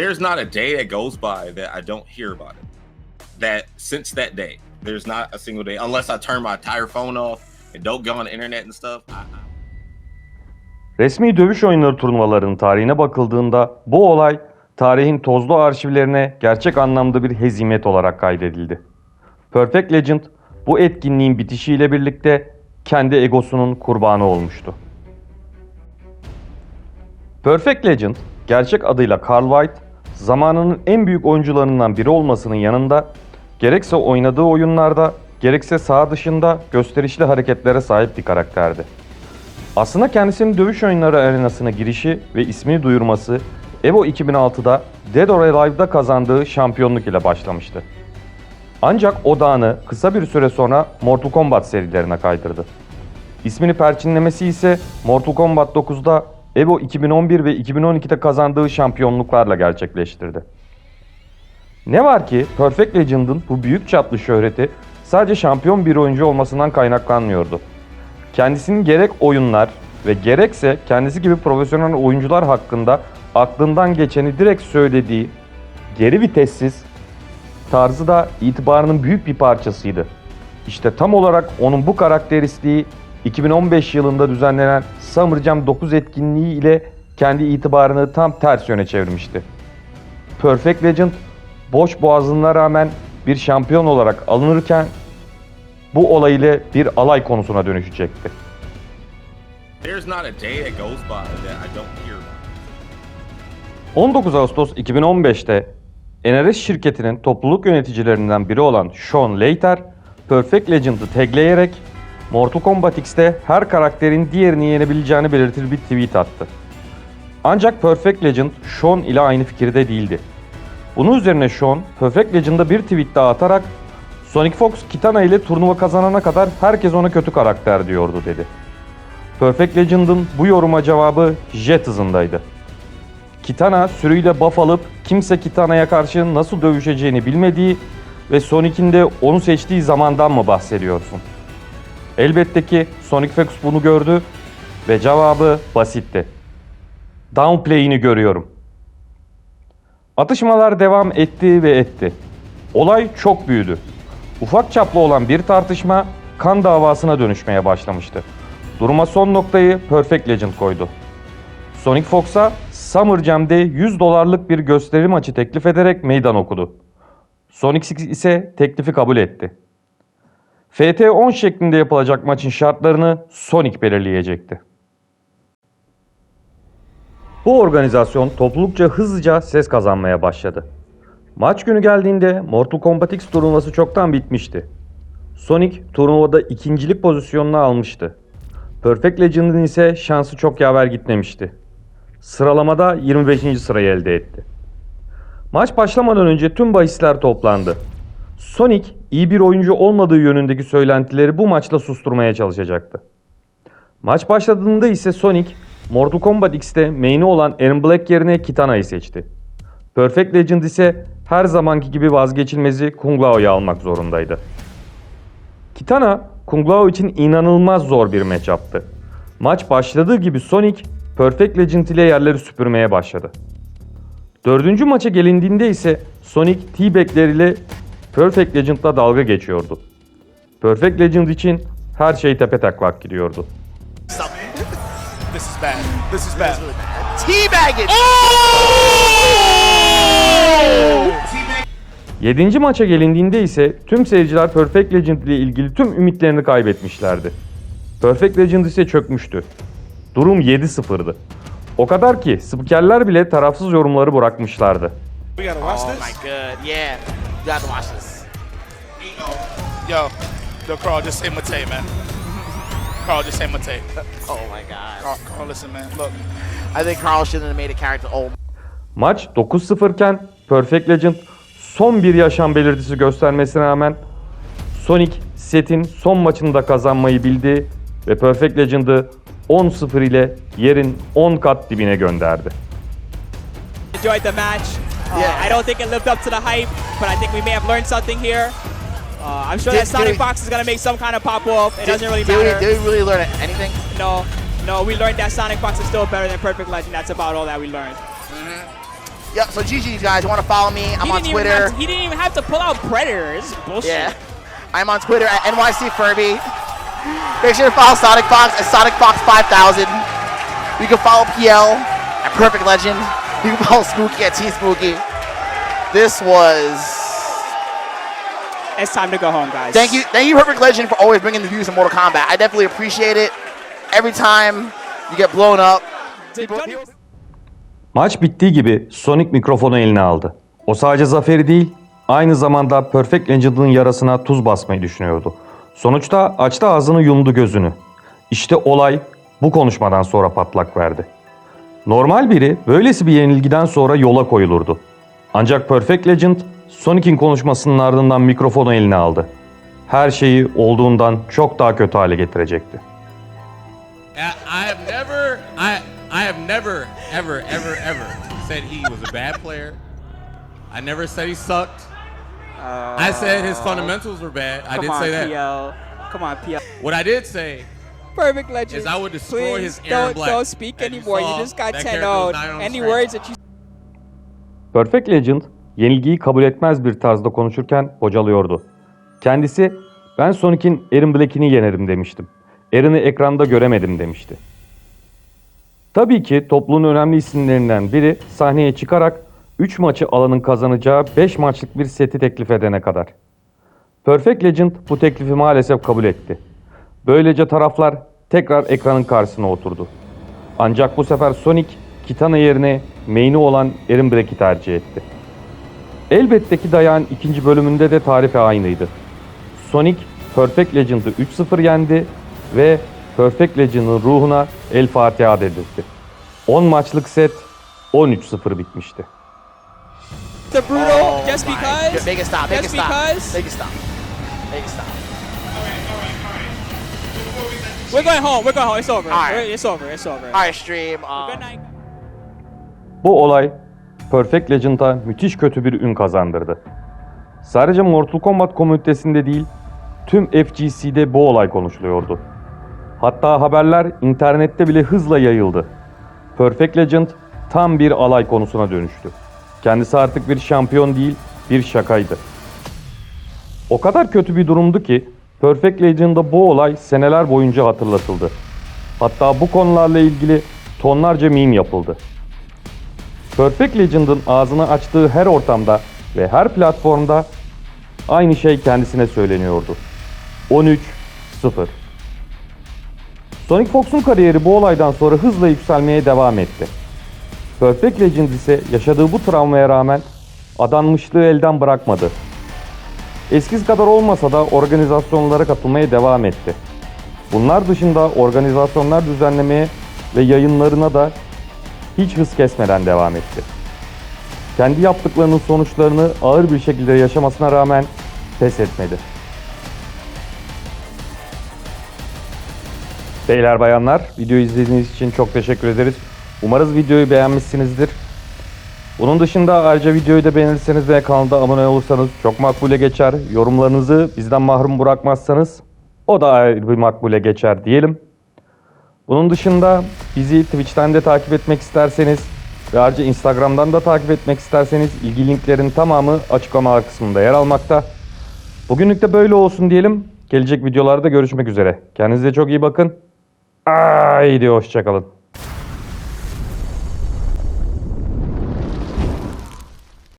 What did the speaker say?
there's not a day that goes by that I don't hear about it. That since that day, there's not a single day unless I turn my entire phone off and don't go on the internet and stuff. I, I, Resmi dövüş oyunları turnuvalarının tarihine bakıldığında bu olay tarihin tozlu arşivlerine gerçek anlamda bir hezimet olarak kaydedildi. Perfect Legend bu etkinliğin bitişiyle birlikte kendi egosunun kurbanı olmuştu. Perfect Legend, gerçek adıyla Carl White, zamanının en büyük oyuncularından biri olmasının yanında gerekse oynadığı oyunlarda gerekse saha dışında gösterişli hareketlere sahip bir karakterdi. Aslında kendisinin dövüş oyunları arenasına girişi ve ismini duyurması Evo 2006'da Dead or Alive'da kazandığı şampiyonluk ile başlamıştı. Ancak odağını kısa bir süre sonra Mortal Kombat serilerine kaydırdı. İsmini perçinlemesi ise Mortal Kombat 9'da Evo 2011 ve 2012'de kazandığı şampiyonluklarla gerçekleştirdi. Ne var ki Perfect Legend'ın bu büyük çaplı şöhreti sadece şampiyon bir oyuncu olmasından kaynaklanmıyordu. Kendisinin gerek oyunlar ve gerekse kendisi gibi profesyonel oyuncular hakkında aklından geçeni direkt söylediği geri vitessiz tarzı da itibarının büyük bir parçasıydı. İşte tam olarak onun bu karakteristiği 2015 yılında düzenlenen Summer Jam 9 etkinliği ile kendi itibarını tam ters yöne çevirmişti. Perfect Legend boş boğazına rağmen bir şampiyon olarak alınırken bu olay ile bir alay konusuna dönüşecekti. there's not a day that goes by that I don't hear about. 19 Ağustos 2015'te NRS şirketinin topluluk yöneticilerinden biri olan Sean Leiter, Perfect Legend'ı tagleyerek Mortal Kombat X'te her karakterin diğerini yenebileceğini belirtir bir tweet attı. Ancak Perfect Legend Sean ile aynı fikirde değildi. Bunun üzerine Sean, Perfect Legend'a bir tweet daha atarak Sonic Fox Kitana ile turnuva kazanana kadar herkes ona kötü karakter diyordu dedi. Perfect Legend'ın bu yoruma cevabı jet hızındaydı. Kitana sürüyle buff alıp kimse Kitana'ya karşı nasıl dövüşeceğini bilmediği ve Sonic'in de onu seçtiği zamandan mı bahsediyorsun? Elbette ki Sonic Fox bunu gördü ve cevabı basitti. Downplay'ini görüyorum. Atışmalar devam etti ve etti. Olay çok büyüdü. Ufak çaplı olan bir tartışma kan davasına dönüşmeye başlamıştı. Duruma son noktayı Perfect Legend koydu. Sonic Fox'a Summer Jam'de 100 dolarlık bir gösteri maçı teklif ederek meydan okudu. Sonic ise teklifi kabul etti. FT10 şeklinde yapılacak maçın şartlarını Sonic belirleyecekti. Bu organizasyon toplulukça hızlıca ses kazanmaya başladı. Maç günü geldiğinde Mortal Kombat X turnuvası çoktan bitmişti. Sonic turnuvada ikincilik pozisyonunu almıştı. Perfect Legend'ın ise şansı çok yaver gitmemişti. Sıralamada 25. sırayı elde etti. Maç başlamadan önce tüm bahisler toplandı. Sonic iyi bir oyuncu olmadığı yönündeki söylentileri bu maçla susturmaya çalışacaktı. Maç başladığında ise Sonic, Mortal Kombat X'te main'i olan Aaron Black yerine Kitana'yı seçti. Perfect Legend ise her zamanki gibi vazgeçilmezi Kung Lao'yu almak zorundaydı. Kitana, Kung Lao için inanılmaz zor bir matchup'tı. Maç başladığı gibi Sonic, Perfect Legend ile yerleri süpürmeye başladı. Dördüncü maça gelindiğinde ise Sonic T-Bag'ler ile Perfect Legend'la dalga geçiyordu. Perfect Legend için her şey tepe taklak gidiyordu. Stop. This is bad. This is bad. Teabagging! Yedinci maça gelindiğinde ise tüm seyirciler Perfect Legend ile ilgili tüm ümitlerini kaybetmişlerdi. Perfect Legend ise çökmüştü. Durum 7-0'dı. O kadar ki spikerler bile tarafsız yorumları bırakmışlardı. We gotta watch Oh my god, yeah. You gotta watch this. Yo, yo, Carl, just imitate, man. Carl, just imitate. Oh my god. Carl, Carl, listen, man. Look, I think Carl shouldn't have made a character. Oh Maç 9-0 iken Perfect Legend son bir yaşam belirtisi göstermesine rağmen Sonic setin son maçını da kazanmayı bildi ve Perfect Legend'ı 10-0 ile yerin 10 kat dibine gönderdi. enjoyed the match. Uh, Yeah. I don't think it lived up to the hype, but I think we may have learned something here. Uh, I'm sure Did- that Sonic did- Fox is gonna make some kind of pop off. It doesn't really did, we, matter. did we really learn anything? No, no, we learned that Sonic Fox is still better than Perfect Legend. That's about all that we learned. Yeah, so GG, you guys. Want to follow me? I'm he on Twitter. to- he didn't even have to pull out Predators. Bullshit. Yeah. I'm on Twitter at NYC Furby. Make sure to follow Sonic Fox at Sonic Fox 5000. You can follow PL at Perfect Legend. You can follow Spooky at T Spooky. This was. It's time to go home, guys. Thank you, thank you, Perfect Legend, for always bringing the views of Mortal Kombat. I definitely appreciate it. Every time you get blown up. People- people- Maç bittiği gibi Sonic mikrofonu eline aldı. O sadece zaferi değil, aynı zamanda Perfect Legend'ın yarasına tuz basmayı düşünüyordu. Sonuçta açtı ağzını yumdu gözünü. İşte olay bu konuşmadan sonra patlak verdi. Normal biri böylesi bir yenilgiden sonra yola koyulurdu. Ancak Perfect Legend Sonic'in konuşmasının ardından mikrofonu eline aldı. Her şeyi olduğundan çok daha kötü hale getirecekti. I have never, I I have never, ever, ever, ever said he was a bad player. I never said he sucked. I said his fundamentals were bad. I did say that. Come on, PL. What I did say Perfect Legend. is I would destroy Please his Aaron don't, Black. don't speak And you anymore. You saw just got that 10 character was 0 nine on Any strength. words that you Perfect Legend yenilgiyi kabul etmez bir tarzda konuşurken bocalıyordu. Kendisi ben Sonic'in Aaron Black'ini yenerim demiştim. Aaron'ı ekranda göremedim demişti. Tabii ki topluluğun önemli isimlerinden biri sahneye çıkarak 3 maçı alanın kazanacağı 5 maçlık bir seti teklif edene kadar. Perfect Legend bu teklifi maalesef kabul etti. Böylece taraflar tekrar ekranın karşısına oturdu. Ancak bu sefer Sonic, Kitana yerine main'i olan Aaron Black'i tercih etti. Elbette ki dayağın ikinci bölümünde de tarifi aynıydı. Sonic, Perfect Legend'ı 3-0 yendi ve Perfect Legend'ın ruhuna El Fatiha dedirtti. 10 maçlık set 13-0 bitmişti. the brutal Oh just because. Make it stop. Make it stop. Make it stop. Make it stop. We're going home. We're going home. It's over. Alright. It's over. It's over. All right, stream. Uh, Good night. Bu olay Perfect Legend'a müthiş kötü bir ün kazandırdı. Sadece Mortal Kombat komünitesinde değil, tüm FGC'de bu olay konuşuluyordu. Hatta haberler internette bile hızla yayıldı. Perfect Legend tam bir alay konusuna dönüştü. Kendisi artık bir şampiyon değil, bir şakaydı. O kadar kötü bir durumdu ki Perfect Legend'da bu olay seneler boyunca hatırlatıldı. Hatta bu konularla ilgili tonlarca meme yapıldı. Perfect Legend'ın ağzını açtığı her ortamda ve her platformda aynı şey kendisine söyleniyordu. 13-0 Sonic Fox'un kariyeri bu olaydan sonra hızla yükselmeye devam etti. Perfect Legend ise yaşadığı bu travmaya rağmen adanmışlığı elden bırakmadı. Eskisi kadar olmasa da organizasyonlara katılmaya devam etti. Bunlar dışında organizasyonlar düzenlemeye ve yayınlarına da hiç hız kesmeden devam etti. Kendi yaptıklarının sonuçlarını ağır bir şekilde yaşamasına rağmen pes etmedi. Beyler bayanlar, videoyu izlediğiniz için çok teşekkür ederiz. Umarız videoyu beğenmişsinizdir. Bunun dışında ayrıca videoyu da beğenirseniz ve kanalda abone olursanız çok makbule geçer. Yorumlarınızı bizden mahrum bırakmazsanız o da ayrı bir makbule geçer diyelim. Bunun dışında bizi Twitch'ten de takip etmek isterseniz ve ayrıca Instagram'dan da takip etmek isterseniz ilgi linklerin tamamı açıklama kısmında yer almakta. Bugünlük de böyle olsun diyelim. Gelecek videolarda görüşmek üzere. Kendinize çok iyi bakın. Haydi hoşçakalın.